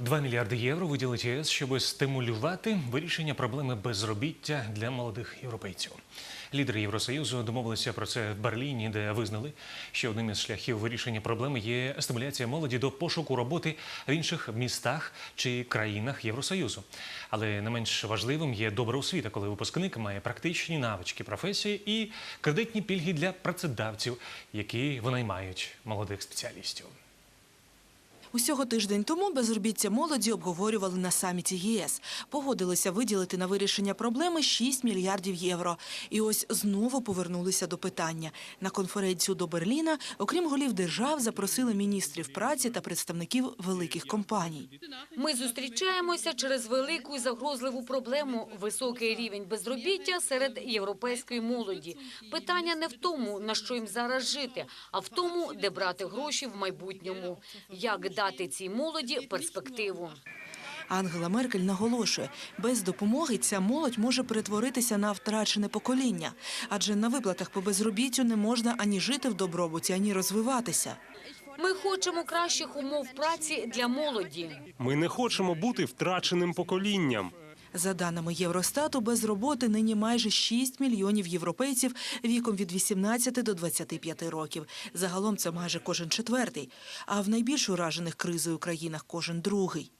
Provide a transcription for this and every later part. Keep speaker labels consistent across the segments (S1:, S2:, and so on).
S1: 2 мільярди євро виділить ЄС, щоб стимулювати вирішення проблеми безробіття для молодих європейців. Лідери Євросоюзу домовилися про це в Берліні, де визнали, що одним із шляхів вирішення проблеми є стимуляція молоді до пошуку роботи в інших містах чи країнах Євросоюзу. Але не менш важливим є добра освіта, коли випускник має практичні навички професії і кредитні пільги для працедавців, які винаймають молодих спеціалістів.
S2: Усього тиждень тому безробіття молоді обговорювали на саміті ЄС. Погодилися виділити на вирішення проблеми 6 мільярдів євро. І ось знову повернулися до питання. На конференцію до Берліна, окрім голів держав, запросили міністрів праці та представників великих компаній.
S3: Ми зустрічаємося через велику і загрозливу проблему – високий рівень безробіття серед європейської молоді. Питання не в тому, на що їм зараз жити, а в тому, де брати гроші в майбутньому. Як дати цій молоді перспективу.
S2: Ангела Меркель наголошує, без допомоги ця молодь може перетворитися на втрачене покоління, адже на виплатах по безробіттю не можна ані жити в добробуті, ані розвиватися.
S3: Ми хочемо кращих умов праці для молоді.
S4: Ми не хочемо бути втраченим поколінням.
S2: За даними Євростату, без роботи нині майже 6 мільйонів європейців віком від 18 до 25 років. Загалом це майже кожен четвертий, а в найбільш уражених кризою країнах кожен другий.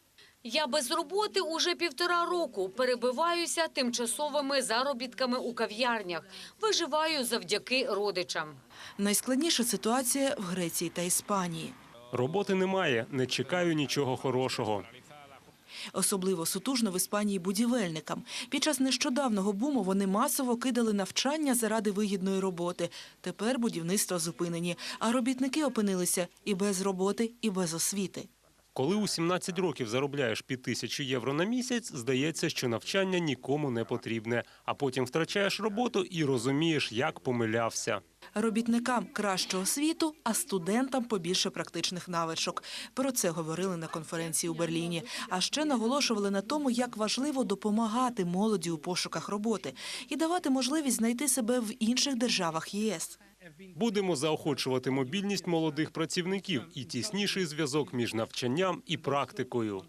S3: Я без роботи уже півтора року. Перебиваюся тимчасовими заробітками у кав'ярнях. Виживаю завдяки родичам.
S2: Найскладніша ситуація в Греції та Іспанії.
S4: Роботи немає, не чекаю нічого хорошого.
S2: Особливо сутужно в Іспанії будівельникам. Під час нещодавнього буму вони масово кидали навчання заради вигідної роботи. Тепер будівництва зупинені, а робітники опинилися і без роботи, і без освіти.
S4: Коли у 17 років заробляєш під тисячу євро на місяць, здається, що навчання нікому не потрібне. А потім втрачаєш роботу і розумієш, як помилявся.
S2: Робітникам краще освіту, а студентам побільше практичних навичок. Про це говорили на конференції у Берліні. А ще наголошували на тому, як важливо допомагати молоді у пошуках роботи і давати можливість знайти себе в інших державах ЄС.
S4: Будемо заохочувати мобільність молодих працівників і тісніший зв'язок між навчанням і практикою.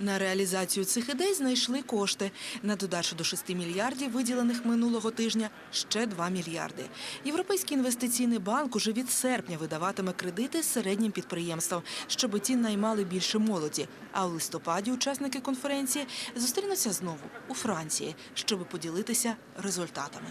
S2: На реалізацію цих ідей знайшли кошти. На додачу до 6 мільярдів, виділених минулого тижня, ще 2 мільярди. Європейський інвестиційний банк уже від серпня видаватиме кредити середнім підприємствам, щоб ті наймали більше молоді. А в листопаді учасники конференції зустрінуться знову у Франції, щоб поділитися результатами.